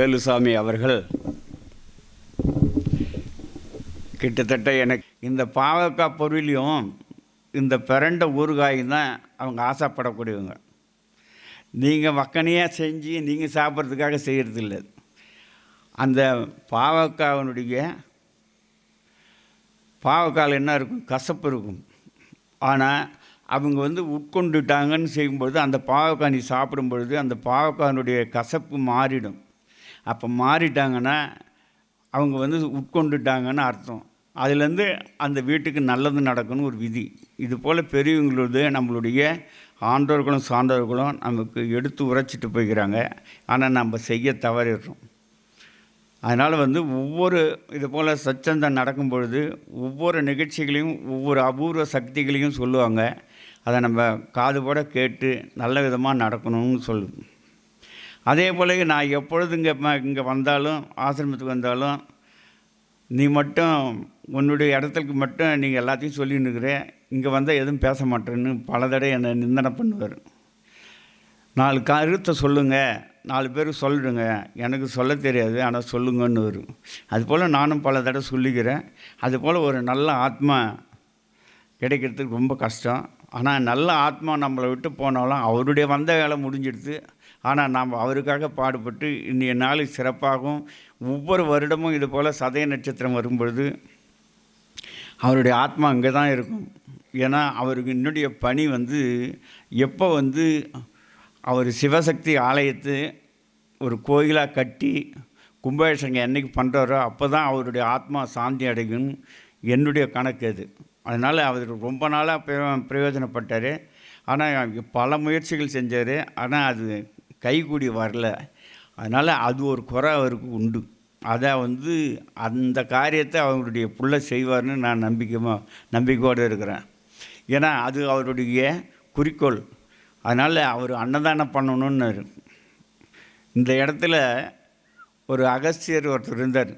வேலுசாமி அவர்கள் கிட்டத்தட்ட எனக்கு இந்த பாவக்காய் பொருளையும் இந்த பிறண்ட ஊறுகாயும் தான் அவங்க ஆசைப்படக்கூடியவங்க. நீங்கள் வக்கனையாக செஞ்சு நீங்கள் சாப்பிட்றதுக்காக செய்கிறதில்ல அந்த பாவக்காவனுடைய பாவக்காயில் என்ன இருக்கும்? கசப்பு இருக்கும். ஆனால் அவங்க வந்து உட்கொண்டுட்டாங்கன்னு செய்யும்பொழுது அந்த பாவக்காய் நீ சாப்பிடும் பொழுது அந்த பாவக்காயினுடைய கசப்பு மாறிடும். அப்போ மாறிட்டாங்கன்னா அவங்க வந்து உட்கொண்டுட்டாங்கன்னு அர்த்தம். அதுலேருந்து அந்த வீட்டுக்கு நல்லது நடக்கும்னு ஒரு விதி. இது போல் பெரியவங்களது நம்மளுடைய ஆண்டோர்களும் சான்றோர்களும் நமக்கு எடுத்து உரைச்சிட்டு போய்க்கிறாங்க. ஆனால் நம்ம செய்ய தவறிடுறோம். அதனால் வந்து ஒவ்வொரு இது போல் சச்சந்தம் நடக்கும் பொழுது ஒவ்வொரு நிகழ்ச்சிகளையும் ஒவ்வொரு அபூர்வ சக்திகளையும் சொல்லுவாங்க. அதை நம்ம காதுபோட கேட்டு நல்ல விதமாக நடக்கணும்னு சொல்லுது அதே போல நான் எப்பொழுது இங்கே இங்கே வந்தாலும் ஆசிரமத்துக்கு வந்தாலும் நீ மட்டும் உன்னுடைய இடத்துக்கு மட்டும் நீங்கள் எல்லாத்தையும் சொல்லின்னு இங்கே வந்தால் எதுவும் பேச மாட்டேன்னு பல தடவை என்னை நிந்தனை பண்ணுவார். நாலு கருத்தை சொல்லுங்கள் நாலு பேர் சொல்லிடுங்க எனக்கு சொல்ல தெரியாது ஆனால் சொல்லுங்கன்னு வரும் அதுபோல் நானும் பல தடவை சொல்லிக்கிறேன். அதுபோல் ஒரு நல்ல ஆத்மா கிடைக்கிறதுக்கு ரொம்ப கஷ்டம். ஆனால் நல்ல ஆத்மா நம்மளை விட்டு போனாலும் அவருடைய வந்த வேலை முடிஞ்சிடுது ஆனால் நாம் அவருக்காக பாடுபட்டு இன்றைய நாள் சிறப்பாகவும் ஒவ்வொரு வருடமும் இது போல் சதய நட்சத்திரம் வரும்பொழுது அவருடைய ஆத்மா அங்கே தான் இருக்கும். ஏன்னா அவருக்கு என்னுடைய பணி வந்து எப்போ வந்து அவர் சிவசக்தி ஆலயத்தை ஒரு கோயிலாக கட்டி கும்பாபிஷேகம் என்றைக்கு பண்ணுறாரோ அப்போ தான் அவருடைய ஆத்மா சாந்தி அடையும் என்னுடைய கணக்கு அது. அதனால் அவர் ரொம்ப நாளாக பிரயோஜனப்பட்டார். ஆனால் பல முயற்சிகள் செஞ்சார். ஆனால் அது கைகூடி வரல. அதனால் அது ஒரு குறை அவருக்கு உண்டு. அதை வந்து அந்த காரியத்தை அவருடைய பிள்ளை செய்வார்னு நான் நம்பிக்கைமாக நம்பிக்கையோடு இருக்கிறேன். ஏன்னா அது அவருடைய குறிக்கோள். அதனால் அவர் அன்னதானம் பண்ணணும்னு இந்த இடத்துல ஒரு அகஸ்தியர் ஒருத்தர் இருந்தார்.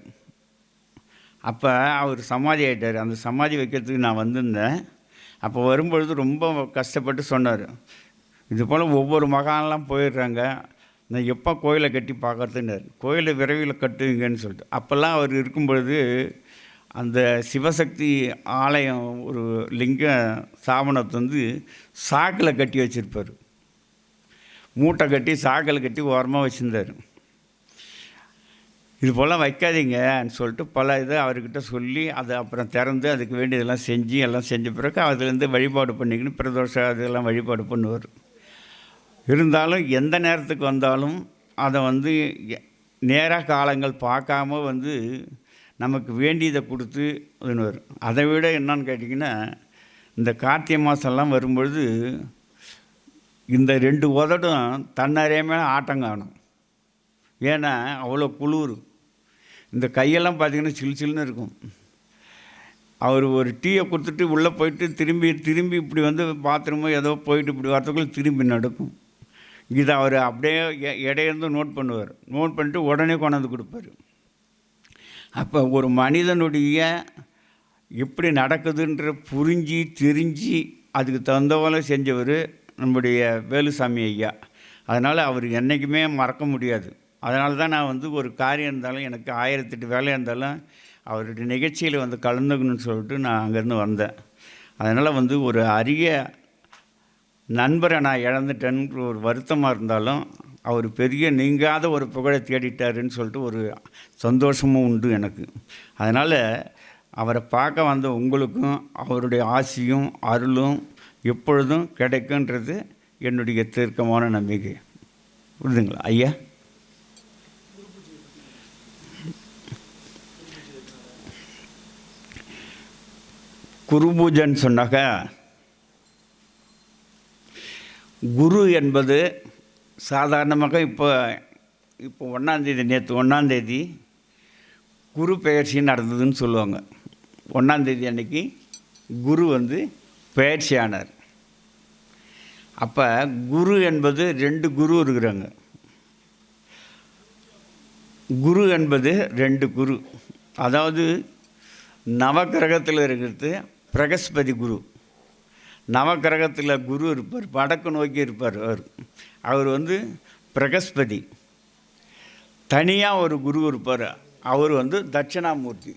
அப்போ அவர் சமாதி ஆகிட்டார் அந்த சமாதி வைக்கிறதுக்கு நான் வந்திருந்தேன். அப்போ வரும்பொழுது ரொம்ப கஷ்டப்பட்டு சொன்னார். இது போல் ஒவ்வொரு மகான்லாம் போயிடுறாங்க. நான் எப்போ கோயிலை கட்டி பார்க்குறதுன்னு கோயிலை விரைவில் கட்டுவீங்கன்னு சொல்லிட்டு. அப்போல்லாம் அவர் இருக்கும் பொழுது அந்த சிவசக்தி ஆலயம் ஒரு லிங்க ஸ்தாபனத்தை வந்து சாக்கில் கட்டி வச்சுருப்பார். மூட்டை கட்டி சாக்கில் கட்டி ஓரமாக வச்சுருந்தார். இது போல் வைக்காதீங்கன்னு சொல்லிட்டு பல இதை அவர்கிட்ட சொல்லி அதை அப்புறம் திறந்து அதுக்கு வேண்டியதெல்லாம் செஞ்சு எல்லாம் செஞ்ச பிறகு அதுலேருந்து வழிபாடு பண்ணிக்கின்னு பிரதோஷம் அதெல்லாம் வழிபாடு பண்ணுவார். இருந்தாலும் எந்த நேரத்துக்கு வந்தாலும் அதை வந்து நேராக காலங்கள் பார்க்காம வந்து நமக்கு வேண்டியதை கொடுத்து வரும் அதை விட என்னன்னு கேட்டிங்கன்னா இந்த கார்த்திகை மாதம்லாம் வரும்பொழுது இந்த ரெண்டு உதடும் தன்னறியாம ஆட்டம் காணும். ஏன்னா அவ்வளோ குளிர். இந்த கையெல்லாம் பார்த்திங்கன்னா சில் சில்னு இருக்கும். அவர் ஒரு டீயை கொடுத்துட்டு உள்ளே போயிட்டு திரும்பி திரும்பி இப்படி வந்து பாத்ரூமோ ஏதோ போயிட்டு இப்படி வரத்துக்குள்ளே திரும்பி நடக்கும். இதை அவர் அப்படியே எ- இடையிருந்து நோட் பண்ணுவார். நோட் பண்ணிட்டு உடனே கொண்டாந்து கொடுப்பாரு. அப்போ ஒரு மனிதனுடைய எப்படி நடக்குதுன்ற புரிஞ்சு தெரிஞ்சு அதுக்கு தகுந்த செஞ்சவர் நம்முடைய வேலுசாமி ஐயா. அதனால் அவர் என்றைக்குமே மறக்க முடியாது. அதனால தான் நான் வந்து ஒரு காரியம் இருந்தாலும் எனக்கு ஆயிரத்தெட்டு வேலையாக இருந்தாலும் அவருடைய நிகழ்ச்சியில் வந்து கலந்துக்கணும்னு சொல்லிட்டு நான் அங்கேருந்து வந்தேன். அதனால் வந்து ஒரு அரிய நண்பரை நான் இழந்துட்டேன்னு ஒரு வருத்தமாக இருந்தாலும் அவர் பெரிய நீங்காத ஒரு புகழை தேடிட்டாருன்னு சொல்லிட்டு ஒரு சந்தோஷமும் உண்டு எனக்கு. அதனால் அவரை பார்க்க வந்த உங்களுக்கும் அவருடைய ஆசியும் அருளும் எப்பொழுதும் கிடைக்குன்றது என்னுடைய தீர்க்கமான நம்பிக்கை. புரிதுங்களா ஐயா? குருபூஜன்னு சொன்னாக்கா குரு என்பது சாதாரணமாக இப்போ இப்போ ஒன்றாந்தேதி நேற்று ஒன்றாந்தேதி குரு பெயர்ச்சி நடந்ததுன்னு சொல்லுவாங்க. ஒன்றாந்தேதி அன்னைக்கு குரு வந்து பெயர்ச்சி ஆனார் அப்போ குரு என்பது ரெண்டு குரு இருக்கிறாங்க. குரு என்பது ரெண்டு குரு. அதாவது நவக்கிரகத்தில் இருக்கிறது பிரகஸ்பதி குரு. நவக்கிரகத்தில் குரு இருப்பார் வடக்கு நோக்கி இருப்பார் அவர். அவர் வந்து பிரகஸ்பதி. தனியாக ஒரு குரு இருப்பார். அவர் வந்து தட்சிணாமூர்த்தி.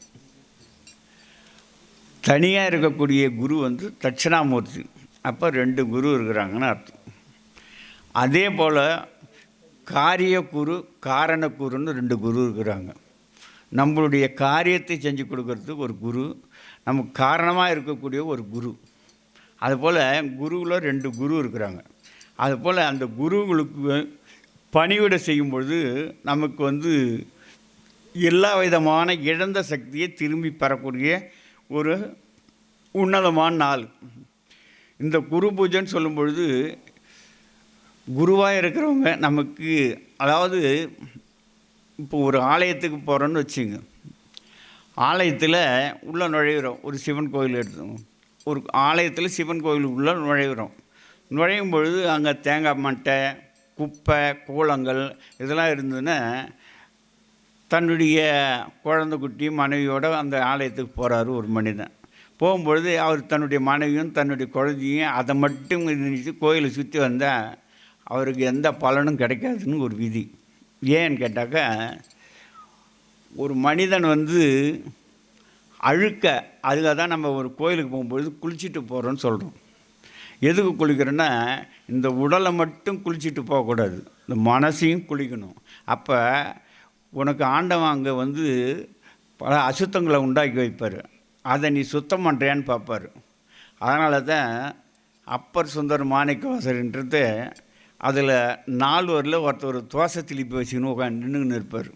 தனியாக இருக்கக்கூடிய குரு வந்து தட்சிணாமூர்த்தி. அப்போ ரெண்டு குரு இருக்கிறாங்கன்னு அர்த்தம். அதே போல் காரியக்குரு காரணக்குருன்னு ரெண்டு குரு இருக்கிறாங்க. நம்மளுடைய காரியத்தை செஞ்சு கொடுக்கறதுக்கு ஒரு குரு நமக்கு காரணமாக இருக்கக்கூடிய ஒரு குரு. அதுபோல் குருவில் ரெண்டு குரு இருக்கிறாங்க. அதுபோல் அந்த குருவுகளுக்கு பணிவிட செய்யும் பொழுது நமக்கு வந்து எல்லா விதமான இழந்த சக்தியை திரும்பி பெறக்கூடிய ஒரு உன்னதமான நாள். இந்த குரு பூஜைன்னு சொல்லும் பொழுது குருவாக இருக்கிறவங்க நமக்கு அதாவது இப்போ ஒரு ஆலயத்துக்கு போகிறோன்னு வச்சுங்க. ஆலயத்தில் உள்ளே நுழையிறோம். ஒரு சிவன் கோயில் எடுத்தோம் ஒரு ஆலயத்தில் சிவன் கோயில் உள்ளே நுழையும் பொழுது அங்கே தேங்காய் மட்டை குப்பை கூலங்கள் இதெல்லாம் இருந்ததுன்னா தன்னுடைய குழந்தை குட்டி மனைவியோடு அந்த ஆலயத்துக்கு போகிறாரு ஒரு மனிதன். போகும்பொழுது அவர் தன்னுடைய மனைவியும் தன்னுடைய குழந்தையும் அதை மட்டும் நினைச்சு கோயிலை சுற்றி வந்தால் அவருக்கு எந்த பலனும் கிடைக்காதுன்னு ஒரு விதி. ஏன்னு கேட்டாக்கா ஒரு மனிதன் வந்து அழுக்க. அதுக்காக தான் நம்ம ஒரு கோயிலுக்கு போகும்பொழுது குளிச்சுட்டு போகிறோன்னு சொல்கிறோம் எதுக்கு குளிக்கிறோன்னா இந்த உடலை மட்டும் குளிச்சுட்டு போகக்கூடாது. இந்த மனசையும் குளிக்கணும். அப்போ உனக்கு ஆண்டவன் அங்கே வந்து பல அசுத்தங்களை உண்டாக்கி வைப்பார். அதை நீ சுத்தம் பண்ணுறியான்னு பார்ப்பார். அதனால தான் அப்பர் சுந்தர் மாணிக்கவாசர்ன்றது அதில் நால்வரில் ஒருத்தர் தோசை திருப்பி வச்சுக்கணும் உட்காந்து நின்றுன்னு இருப்பார்.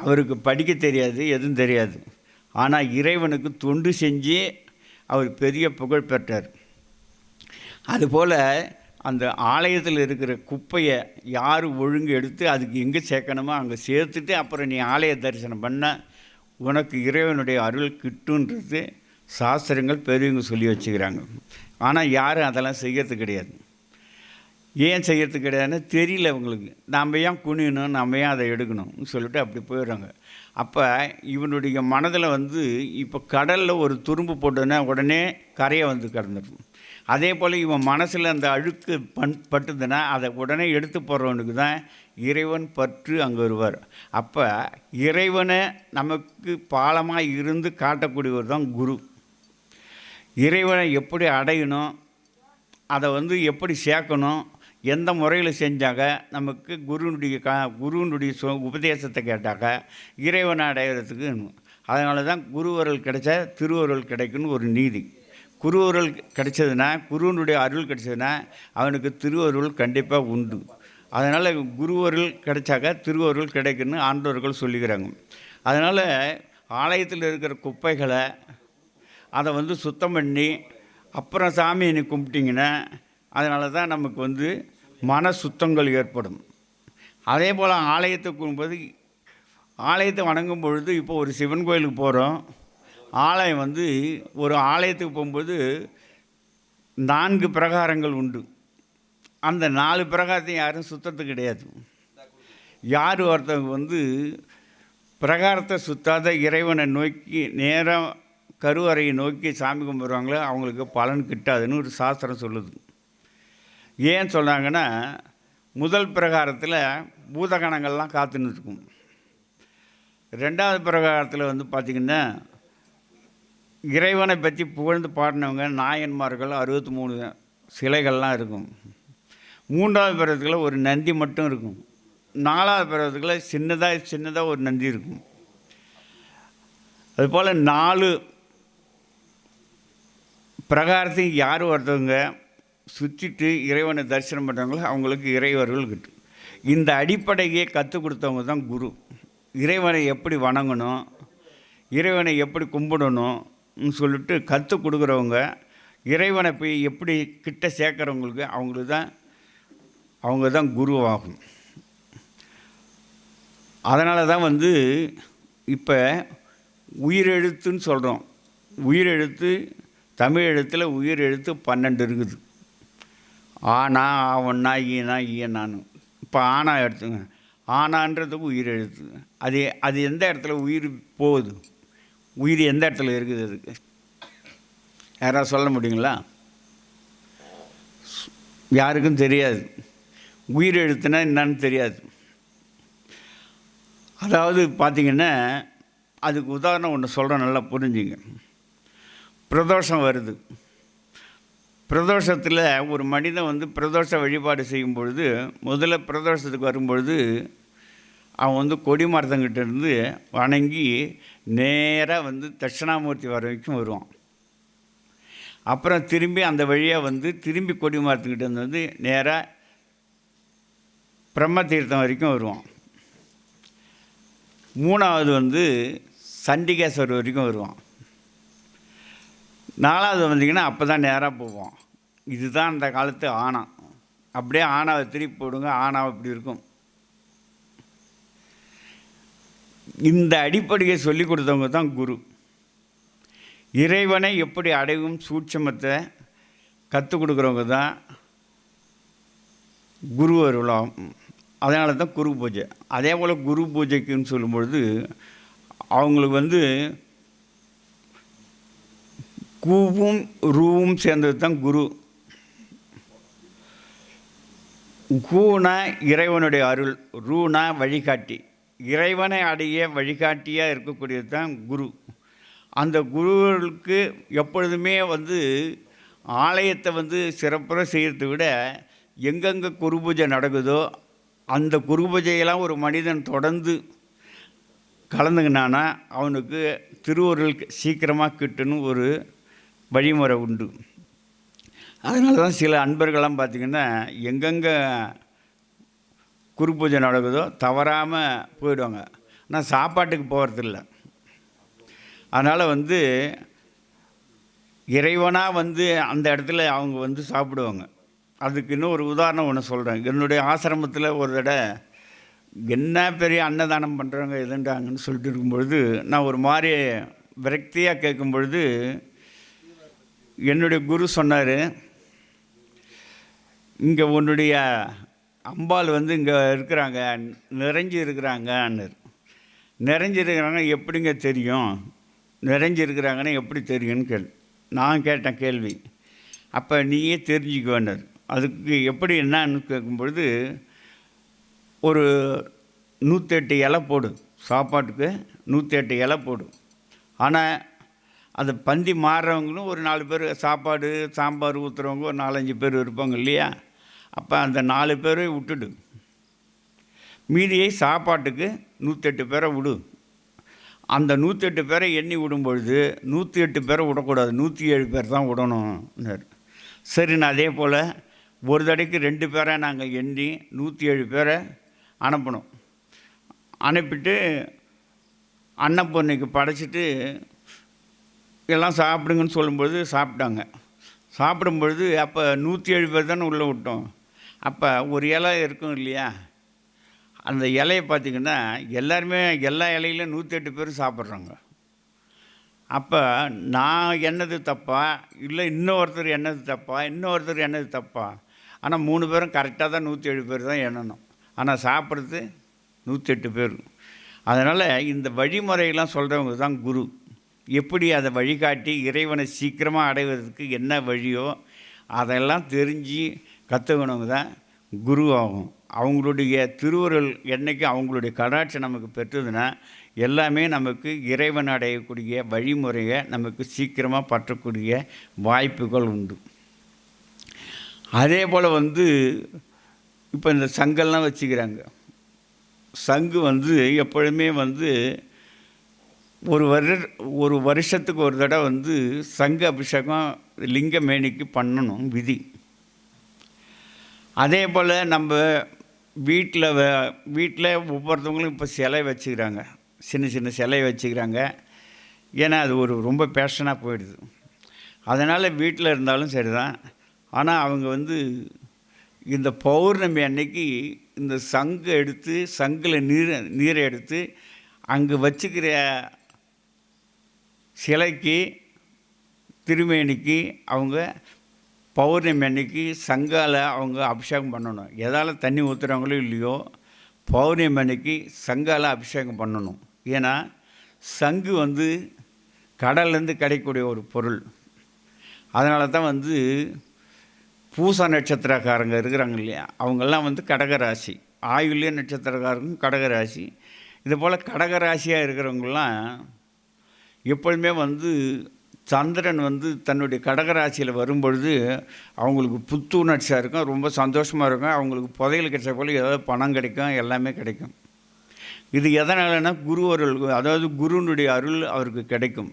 அவருக்கு படிக்க தெரியாது எதுவும் தெரியாது. ஆனால் இறைவனுக்கு தொண்டு செஞ்சு அவர் பெரிய புகழ் பெற்றார். அதுபோல் அந்த ஆலயத்தில் இருக்கிற குப்பையை யார் ஒழுங்கு எடுத்து அதுக்கு எங்கே சேர்க்கணுமோ அங்கே சேர்த்துட்டு அப்புறம் நீ ஆலய தரிசனம் பண்ண உனக்கு இறைவனுடைய அருள் கிட்டுன்றது சாஸ்திரங்கள் பெரியவங்க சொல்லி வச்சுக்கிறாங்க. ஆனால் யாரும் அதெல்லாம் செய்யறது கிடையாது. ஏன் செய்கிறது கிடையாதுன்னு தெரியல அவங்களுக்கு நாம் ஏன் குனியணும்? நம்ம ஏன் அதை எடுக்கணும்னு சொல்லிட்டு அப்படி போயிடுறாங்க. அப்போ இவனுடைய மனதில் வந்து இப்போ கடலில் ஒரு துரும்பு போட்டோன்னா உடனே கரையை வந்து கடந்துடும் அதே போல் இவன் மனசில் அந்த அழுக்கு பண் பட்டுதுன்னா அதை உடனே எடுத்து போடுறவனுக்கு தான் இறைவன் பற்று அங்கே வருவார். அப்போ இறைவனை நமக்கு பாலமாக இருந்து காட்டக்கூடியவர் தான் குரு. இறைவனை எப்படி அடையணும்? அதை வந்து எப்படி சேர்க்கணும்? எந்த முறையில் செஞ்சாக்க நமக்கு குருனுடைய க குருனுடைய சொ உபதேசத்தை கேட்டாக்க இறைவனை அடையிறதுக்கு அதனால தான் குருவருள் கிடைச்சா திருவருள் கிடைக்குன்னு ஒரு நீதி. குருவருள் கிடைச்சதுன்னா குருவனுடைய அருள் கிடைச்சதுன்னா அவனுக்கு திருவருள் கண்டிப்பாக உண்டு. அதனால் குருவருள் கிடைச்சாக்க திருவருள் கிடைக்குன்னு ஆண்டோர்கள் சொல்லிக்கிறாங்க. அதனால் ஆலயத்தில் இருக்கிற குப்பைகளை அதை வந்து சுத்தம் பண்ணி அப்புறம் சாமி நீ கும்பிட்டிங்கன்னா அதனால தான் நமக்கு வந்து மன சுத்தங்கள் ஏற்படும். அதே போல் ஆலயத்தை கும்பிடும்போது ஆலயத்தை வணங்கும் பொழுது இப்போ ஒரு சிவன் கோயிலுக்கு போகிறோம் ஆலயம் வந்து ஒரு ஆலயத்துக்கு போகும்போது நான்கு பிரகாரங்கள் உண்டு. அந்த நாலு பிரகாரத்தையும் யாரும் சுத்தத்து கிடையாது. யார் ஒருத்தவங்க வந்து பிரகாரத்தை சுத்தாத இறைவனை நோக்கி நேராக கருவறையை நோக்கி சாமி கும்பிடுவாங்களோ அவங்களுக்கு பலன் கிட்டாதுன்னு ஒரு சாஸ்திரம் சொல்லுது. ஏன் சொல்கிறாங்கன்னா முதல் பிரகாரத்தில் பூதகணங்கள்லாம் காத்துன்னு இருக்கும் ரெண்டாவது பிரகாரத்தில் வந்து பார்த்திங்கன்னா இறைவனை பற்றி புகழ்ந்து பாடினவங்க நாயன்மார்கள் அறுபத்தி மூணு சிலைகள்லாம் இருக்கும். மூன்றாவது பருவத்தில் ஒரு நந்தி மட்டும் இருக்கும். நாலாவது பிறகுல சின்னதாக சின்னதாக ஒரு நந்தி இருக்கும். அதுபோல் நாலு பிரகாரத்தையும் யார் ஒருத்தவங்க சுற்றிட்டு இறைவனை தரிசனம் பண்ணுறாங்களோ அவங்களுக்கு இறைவர்கள் கிட்டும் இந்த அடிப்படையே கற்றுக் கொடுத்தவங்க தான் குரு. இறைவனை எப்படி வணங்கணும் இறைவனை எப்படி கும்பிடணும்னு சொல்லிட்டு கற்றுக் கொடுக்குறவங்க இறைவனை போய் எப்படி கிட்ட சேர்க்குறவங்களுக்கு அவங்களுக்கு தான் அவங்க தான் குருவாகும். அதனால தான் வந்து இப்போ உயிரெழுத்துன்னு சொல்கிறோம் உயிரெழுத்து தமிழ் எழுத்தில் உயிர் எழுத்து பன்னெண்டு இருக்குது. ஆனா ஆவண்ணா ஈனா ஈயனான்னு. இப்போ ஆனா எடுத்துங்க. ஆனான்றது உயிர் எழுத்து அது அது எந்த இடத்துல உயிர் போகுது? உயிர் எந்த இடத்துல இருக்குது அதுக்கு? யாராவது சொல்ல முடியுங்களா? யாருக்கும் தெரியாது. உயிர் எழுத்துனா என்னன்னு தெரியாது. அதாவது பார்த்தீங்கன்னா அதுக்கு உதாரணம் ஒன்று சொல்கிறேன் நல்லா புரிஞ்சுங்க. பிரதோஷம் வருது. பிரதோஷத்தில் ஒரு மனிதன் வந்து பிரதோஷ வழிபாடு செய்யும் பொழுது முதல்ல பிரதோஷத்துக்கு வரும்பொழுது அவன் வந்து கொடிமரத்தங்கிட்ட இருந்து வணங்கி நேராக வந்து தட்சிணாமூர்த்தி வர வரைக்கும் வருவான். அப்புறம் திரும்பி அந்த வழியாக வந்து திரும்பி கொடிமரத்துக்கிட்ட இருந்து வந்து நேராக பிரம்ம தீர்த்தம் வரைக்கும் வருவான். மூணாவது வந்து சண்டிகேஸ்வர் வரைக்கும் வருவான். நாலாவது வந்தீங்கன்னா அப்போ தான் நேராக போவோம். இதுதான் அந்த காலத்து ஆணம் அப்படியே ஆணாவை திருப்பி போடுங்க ஆணாவை இப்படி இருக்கும். இந்த அடிப்படையை சொல்லிக் கொடுத்தவங்க தான் குரு. இறைவனை எப்படி அடையும் சூட்சமத்தை கற்றுக் கொடுக்குறவங்க தான் குரு அருளம். அதனால தான் குரு பூஜை. அதே போல் குரு பூஜைக்குன்னு சொல்லும்பொழுது அவங்களுக்கு வந்து கூவும் ரூவும் சேர்ந்தது தான் குரு. கூனா இறைவனுடைய அருள் ரூனா வழிகாட்டி. இறைவனை அடைய வழிகாட்டியாக இருக்கக்கூடியது தான் குரு. அந்த குருவர்களுக்கு எப்பொழுதுமே வந்து ஆலயத்தை வந்து சிறப்புற செய்கிறத விட எங்கெங்கே குரு பூஜை நடக்குதோ அந்த குரு பூஜையெல்லாம் ஒரு மனிதன் தொடர்ந்து கலந்துக்கினானா அவனுக்கு திருவருள் சீக்கிரமாக கிட்டுன்னு ஒரு வழிமுறை உண்டு. அதனால தான் சில அன்பர்கள்லாம் பார்த்திங்கன்னா எங்கெங்கே குரு பூஜை நடக்குதோ தவறாமல் போயிடுவாங்க. ஆனால் சாப்பாட்டுக்கு போகிறதில்ல அதனால் வந்து இறைவனாக வந்து அந்த இடத்துல அவங்க வந்து சாப்பிடுவாங்க. அதுக்கு இன்னும் ஒரு உதாரணம் ஒன்று சொல்கிறேன் என்னுடைய ஆசிரமத்தில் ஒரு தடவை என்ன பெரிய அன்னதானம் பண்ணுறாங்க எதுன்றாங்கன்னு சொல்லிட்டு இருக்கும்பொழுது நான் ஒரு மாதிரி விரக்தியாக கேட்கும் பொழுது என்னுடைய குரு சொன்னார் இங்கே உன்னுடைய அம்பாள் வந்து இங்கே இருக்கிறாங்க நிறைஞ்சு இருக்கிறாங்கன்னு. நிறைஞ்சிருக்கிறாங்க எப்படிங்க தெரியும்? நிறைஞ்சிருக்கிறாங்கன்னா எப்படி தெரியும்னு கேள். நான் கேட்டேன் கேள்வி. அப்போ நீயே தெரிஞ்சுக்க வேண்டார் அதுக்கு எப்படி என்னன்னு கேட்கும்பொழுது ஒரு நூற்றி எட்டு இலை போடு சாப்பாட்டுக்கு நூற்றி எட்டு இலை போடு. ஆனால் அந்த பந்தி மாறுறவங்களும் ஒரு நாலு பேர் சாப்பாடு சாம்பார் ஊற்றுறவங்க ஒரு நாலஞ்சு பேர் இருப்பாங்க இல்லையா? அப்போ அந்த நாலு பேரை விட்டுடு. மீதியை சாப்பாட்டுக்கு நூற்றெட்டு பேரை விடு. அந்த நூற்றெட்டு பேரை எண்ணி விடும்பொழுது நூற்றி எட்டு பேரை விடக்கூடாது. நூற்றி ஏழு பேர் தான் விடணும்னார். சரி நான் அதே போல் ஒரு தடைக்கு ரெண்டு பேரை நாங்கள் எண்ணி நூற்றி ஏழு பேரை அனுப்பணும். அனுப்பிட்டு அன்னப்பூர்ணிக்கு படைச்சிட்டு எல்லாம் சாப்பிடுங்கன்னு சொல்லும்பொழுது சாப்பிட்டாங்க. சாப்பிடும்பொழுது அப்போ நூற்றி ஏழு பேர் தானே உள்ளே விட்டோம். அப்போ ஒரு இலை இருக்கும் இல்லையா? அந்த இலையை பார்த்திங்கன்னா எல்லாருமே எல்லா இலையிலும் நூற்றி எட்டு பேர் சாப்பிட்றாங்க. அப்போ நான் என்னது தப்பா? இல்லை இன்னொருத்தர் என்னது தப்பா? இன்னொருத்தர் என்னது தப்பா? ஆனால் மூணு பேரும் கரெக்டாக தான் நூற்றி ஏழு பேர் தான் எண்ணணும். ஆனால் சாப்பிட்றது நூற்றி எட்டு பேர். அதனால் இந்த வழிமுறையெல்லாம் சொல்கிறவங்க தான் குரு. எப்படி அதை வழிகாட்டி இறைவனை சீக்கிரமாக அடைவதற்கு என்ன வழியோ அதெல்லாம் தெரிஞ்சு கற்றுக்கணவங்க தான் குரு ஆகும். அவங்களுடைய திருவுருள் என்றைக்கு அவங்களுடைய கடாட்சி நமக்கு பெற்றதுன்னா எல்லாமே நமக்கு இறைவன் அடையக்கூடிய வழிமுறையை நமக்கு சீக்கிரமாக பற்றக்கூடிய வாய்ப்புகள் உண்டு. அதே போல் வந்து இப்போ இந்த சங்கெல்லாம் வச்சுக்கிறாங்க. சங்கு வந்து எப்பொழுதுமே வந்து ஒரு வருட ஒரு வருஷத்துக்கு ஒரு தடவை வந்து சங்கு அபிஷேகம் லிங்க மேனிக்கு பண்ணணும் விதி. அதே போல் நம்ம வீட்டில் வீட்டில் ஒவ்வொருத்தவங்களும் இப்போ சிலை வச்சுக்கிறாங்க. சின்ன சின்ன சிலை வச்சுக்கிறாங்க. ஏன்னா அது ஒரு ரொம்ப பேஷனாக போயிடுது. அதனால் வீட்டில் இருந்தாலும் சரி தான் ஆனால் அவங்க வந்து இந்த பௌர்ணமி அன்னைக்கு இந்த சங்கு எடுத்து சங்கில் நீர் நீரை எடுத்து அங்கே வச்சுக்கிற சிலைக்கு திருமேனிக்கு அவங்க பௌர்ணமி அன்னைக்கு சங்கால அவங்க அபிஷேகம் பண்ணணும். எதால் தண்ணி ஊற்றுறாங்களோ இல்லையோ பௌர்ணமி அன்னைக்கு சங்கால் அபிஷேகம் பண்ணணும். ஏன்னா சங்கு வந்து கடல்லேருந்து கிடைக்கக்கூடிய ஒரு பொருள். அதனால தான் வந்து பூச நட்சத்திரக்காரங்க இருக்கிறாங்க இல்லையா? அவங்கெல்லாம் வந்து கடகராசி. ஆயுள்ய நட்சத்திரக்காரங்க கடகராசி. இது போல் கடகராசியாக இருக்கிறவங்களாம் எப்பொழுதுமே வந்து சந்திரன் வந்து தன்னுடைய கடகராசியில் வரும்பொழுது அவங்களுக்கு புத்துணர்ச்சியாக இருக்கும் ரொம்ப சந்தோஷமாக இருக்கும். அவங்களுக்கு புதையல் கிடைச்ச போல் ஏதாவது பணம் கிடைக்கும் எல்லாமே கிடைக்கும். இது எதனாலனா குரு அருள் அதாவது குருனுடைய அருள் அவருக்கு கிடைக்கும்.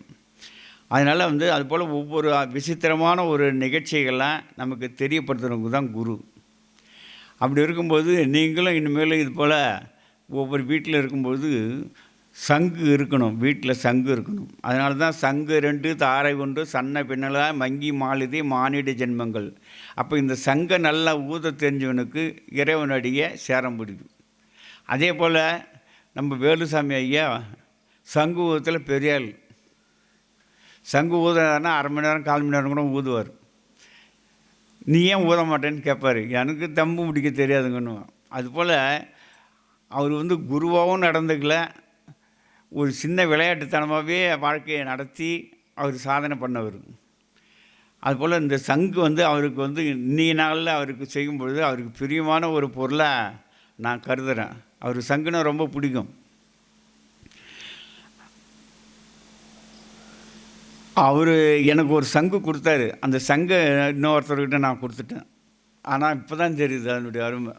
அதனால் வந்து அதுபோல் ஒவ்வொரு விசித்திரமான ஒரு நிகழ்ச்சிகள்லாம் நமக்கு தெரியப்படுத்துறவங்க தான் குரு. அப்படி இருக்கும்போது நீங்களும் இனிமேல் இது போல் ஒவ்வொரு வீட்டில் இருக்கும்போது சங்கு இருக்கணும் வீட்டில் சங்கு இருக்கணும். அதனால தான் சங்கு ரெண்டு தாரை ஒன்று சன்ன பின்னலா மங்கி மாலுதி மானிட ஜென்மங்கள். அப்போ இந்த சங்கை நல்லா ஊத தெரிஞ்சவனுக்கு இறைவனடிய சேர முடியும் அதே போல் நம்ம வேலுசாமி ஐயா சங்கு ஊதத்தில் பெரிய ஆள் சங்கு ஊதுனா அரை மணி நேரம் கால் மணி நேரம் கூட ஊதுவார். நீ ஏன் ஊத மாட்டேன்னு கேட்பார் எனக்கு தம்பு பிடிக்க தெரியாதுங்கன்னு அதுபோல் அவர் வந்து குருவாகவும் நடந்துக்கல ஒரு சின்ன விளையாட்டுத்தனமாகவே வாழ்க்கையை நடத்தி அவர் சாதனை பண்ணவர். அதுபோல் இந்த சங்கு வந்து அவருக்கு வந்து இன்னைய நாளில் அவருக்கு செய்யும் பொழுது அவருக்கு பிரியமான ஒரு பொருளாக நான் கருதுகிறேன் அவர் சங்குனா ரொம்ப பிடிக்கும். அவர் எனக்கு ஒரு சங்கு கொடுத்தாரு. அந்த சங்கை இன்னொருத்தர்கிட்ட நான் கொடுத்துட்டேன். ஆனால் இப்போ தான் தெரியுது அதனுடைய அருமை.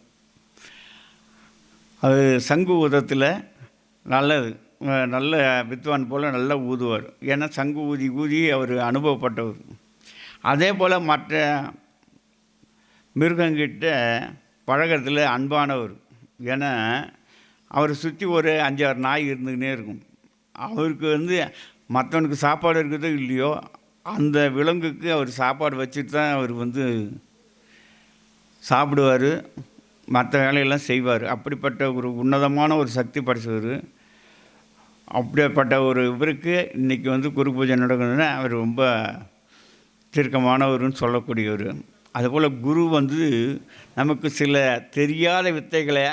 அது சங்கு உதத்தில் நல்லது. நல்ல வித்வான் போல் நல்லா ஊதுவார். ஏன்னா சங்கு ஊதி ஊதி அவர் அனுபவப்பட்டவர். அதே போல் மற்ற மிருகங்கிட்ட பழகிறதுல அன்பானவர். ஏன்னா அவரை சுற்றி ஒரு அஞ்சாறு நாய் இருந்துக்கினே இருக்கும். அவருக்கு வந்து மற்றவனுக்கு சாப்பாடு இருக்குதோ இல்லையோ அந்த விலங்குக்கு அவர் சாப்பாடு வச்சுட்டு தான் அவர் வந்து சாப்பிடுவார். மற்ற வேலையெல்லாம் செய்வார். அப்படிப்பட்ட ஒரு உன்னதமான ஒரு சக்தி படைச்சவர். அப்படிப்பட்ட ஒரு இவருக்கு இன்றைக்கி வந்து குரு பூஜை நடக்குதுன்னா அவர் ரொம்ப தீர்க்கமானவர்னு சொல்லக்கூடியவர். அதுபோல் குரு வந்து நமக்கு சில தெரியாத வித்தைகளை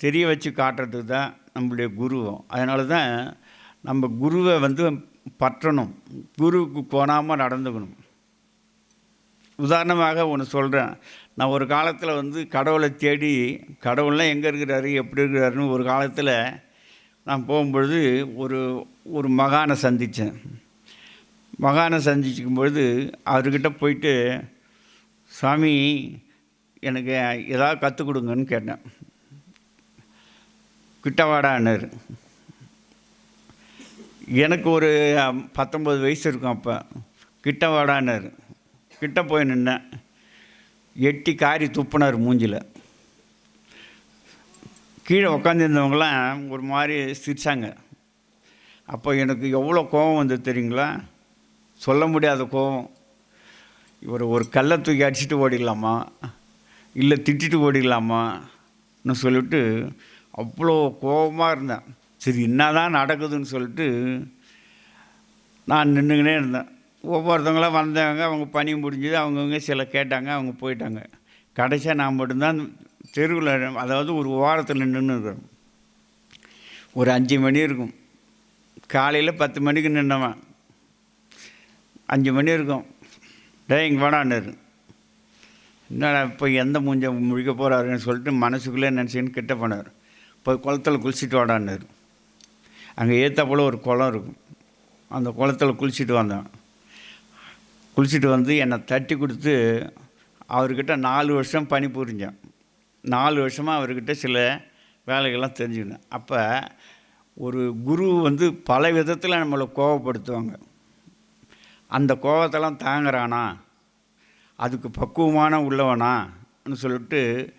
தெரிய வச்சு காட்டுறதுக்கு தான் நம்மளுடைய குருவம் அதனால தான் நம்ம குருவை வந்து பற்றணும். குருவுக்கு போனாமல் நடந்துக்கணும். உதாரணமாக ஒன்று சொல்கிறேன் நான் ஒரு காலத்தில் வந்து கடவுளை தேடி கடவுள்லாம் எங்கே இருக்கிறாரு எப்படி இருக்கிறாருன்னு ஒரு காலத்தில் நான் போகும்பொழுது ஒரு ஒரு மகானை சந்தித்தேன். மகானை சந்திக்கும் பொழுது அவர்கிட்ட போயிட்டு சாமி எனக்கு ஏதாவது கற்றுக் கொடுங்கன்னு கேட்டேன். கிட்டவாடான்னாரு எனக்கு ஒரு பத்தொம்பது வயசு இருக்கும் அப்போ. கிட்ட வாடான்னாரு. கிட்ட போய் நின்னேன். எட்டி காரி துப்புனார் மூஞ்சில். கீழே உட்காந்துருந்தவங்களாம் ஒரு மாதிரி சிரிச்சாங்க. அப்போ எனக்கு எவ்வளோ கோபம் வந்து தெரியுங்களா? சொல்ல முடியாத கோபம். இவர் ஒரு கல்லை தூக்கி அடிச்சுட்டு ஓடிடலாமா? இல்லை திட்டிட்டு ஓடிடலாமான்னு சொல்லிட்டு அவ்வளோ கோபமாக இருந்தேன். சரி என்னதான் நடக்குதுன்னு சொல்லிட்டு நான் நின்றுக்கினே இருந்தேன். ஒவ்வொருத்தவங்களாம் வந்தவங்க அவங்க பணி முடிஞ்சது அவங்கவுங்க சில கேட்டாங்க அவங்க போயிட்டாங்க. கடைசியாக நான் மட்டும்தான் தெருவில் அதாவது ஒரு ஓரத்தில் நின்று இருக்கிறோம் ஒரு அஞ்சு மணி இருக்கும். காலையில் பத்து மணிக்கு நின்னவன். அஞ்சு மணி இருக்கும். டே இங்கே என்னடா இப்போ எந்த மூஞ்ச முழிக்க போகிறாருன்னு சொல்லிட்டு மனசுக்குள்ளே நினச்சின்னு கிட்ட போனார். போய் குளத்தில் குளிச்சுட்டு வாடான்னாரு அங்கே ஏற்றாப்புல ஒரு குளம் இருக்கும். அந்த குளத்தில் குளிச்சுட்டு வந்தேன். குளிச்சுட்டு வந்து என்னை தட்டி கொடுத்து அவர்கிட்ட நாலு வருஷம் பணி புரிஞ்சேன். நாலு வருஷமாக அவர்கிட்ட சில வேலைகள்லாம் தெரிஞ்சுக்கணும் அப்போ ஒரு குரு வந்து பல விதத்தில் நம்மளை கோவப்படுத்துவாங்க. அந்த கோவத்தெல்லாம் தாங்குறானா? அதுக்கு பக்குவமான உள்ளவனான்னு சொல்லிட்டு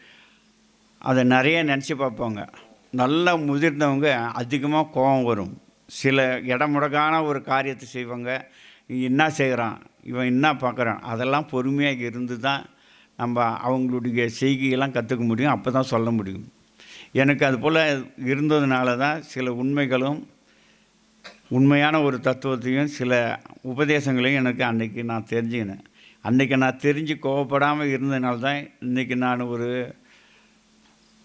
அதை நிறைய நினச்சி பார்ப்பாங்க. நல்லா முதிர்ந்தவங்க அதிகமாக கோபம் வரும். சில இடமுடக்கான ஒரு காரியத்தை செய்வாங்க. என்ன செய்கிறான் இவன் என்ன பார்க்குறான் அதெல்லாம் பொறுமையாக இருந்து தான் நம்ம அவங்களுடைய செய்கையெல்லாம் கற்றுக்க முடியும் அப்போ தான் சொல்ல முடியும். எனக்கு அது போல் இருந்ததுனால தான் சில உண்மைகளும் உண்மையான ஒரு தத்துவத்தையும் சில உபதேசங்களையும் எனக்கு அன்றைக்கி நான் தெரிஞ்சுக்கினேன். அன்றைக்கி நான் தெரிஞ்சு கோவப்படாமல் இருந்ததுனால தான் இன்றைக்கி நான் ஒரு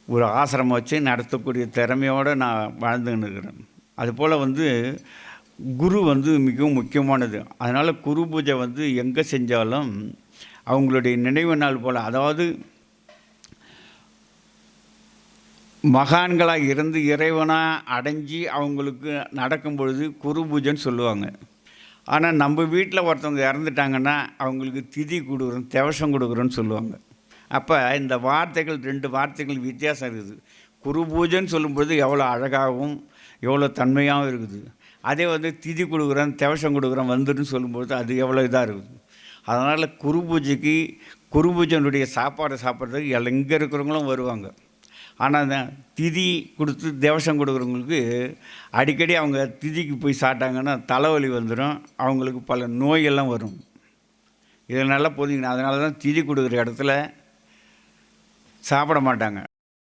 ஒரு ஆசிரமம் வச்சு நடத்தக்கூடிய திறமையோடு நான் வாழ்ந்துன்னு இருக்கிறேன். அதுபோல் வந்து குரு வந்து மிகவும் முக்கியமானது. அதனால் குரு பூஜை வந்து எங்கே செஞ்சாலும் அவங்களுடைய நினைவு நாள் போல் அதாவது மகான்களாக இருந்து இறைவனாக அடைஞ்சி அவங்களுக்கு நடக்கும் பொழுது குரு பூஜைன்னு சொல்லுவாங்க. ஆனால் நம்ம வீட்டில் ஒருத்தவங்க இறந்துட்டாங்கன்னா அவங்களுக்கு திதி கொடுக்குறோம் தேவசம் கொடுக்குறோன்னு சொல்லுவாங்க. அப்போ இந்த வார்த்தைகள் ரெண்டு வார்த்தைகள் வித்தியாசம் இருக்குது. குரு பூஜைன்னு சொல்லும்போது எவ்வளோ அழகாகவும் எவ்வளோ தன்மையாகவும் இருக்குது. அதே வந்து திதி கொடுக்குறேன் தேவசம் கொடுக்குறேன் வந்துடுன்னு சொல்லும்போது அது எவ்வளோ இதாக இருக்குது. அதனால் குரு பூஜைக்கு குரு பூஜனுடைய சாப்பாடை சாப்பிட்றதுக்கு எல்லாம் இங்கே இருக்கிறவங்களும் வருவாங்க. ஆனால் அந்த திதி கொடுத்து தேவசம் கொடுக்குறவங்களுக்கு அடிக்கடி அவங்க திதிக்கு போய் சாப்பிட்டாங்கன்னா தலைவலி வந்துடும் அவங்களுக்கு பல நோயெல்லாம் வரும். இதை நல்லா புரிஞ்சுக்கணும் அதனால தான் திதி கொடுக்குற இடத்துல சாப்பிட மாட்டாங்க.